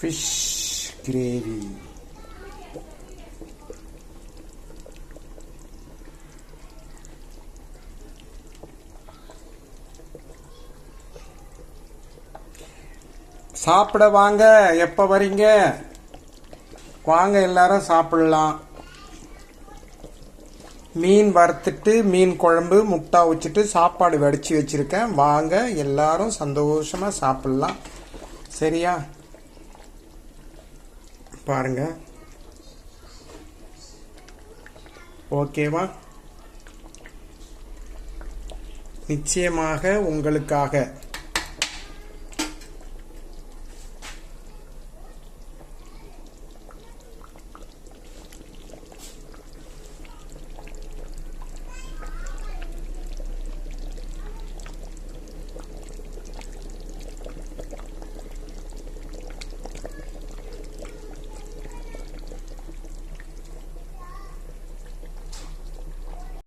Fish gravy சாப்பிட வாங்க. எப்போ வரீங்க? வாங்க எல்லாரும் சாப்பிடலாம். மீன் வறுத்துட்டு மீன் குழம்பு முட்டா வச்சுட்டு சாப்பாடு வடித்து வச்சுருக்கேன். வாங்க எல்லாரும் சந்தோஷமாக சாப்பிடலாம். சரியா? பாருங்க. ஓகேவா? நிச்சயமாக உங்களுக்காக.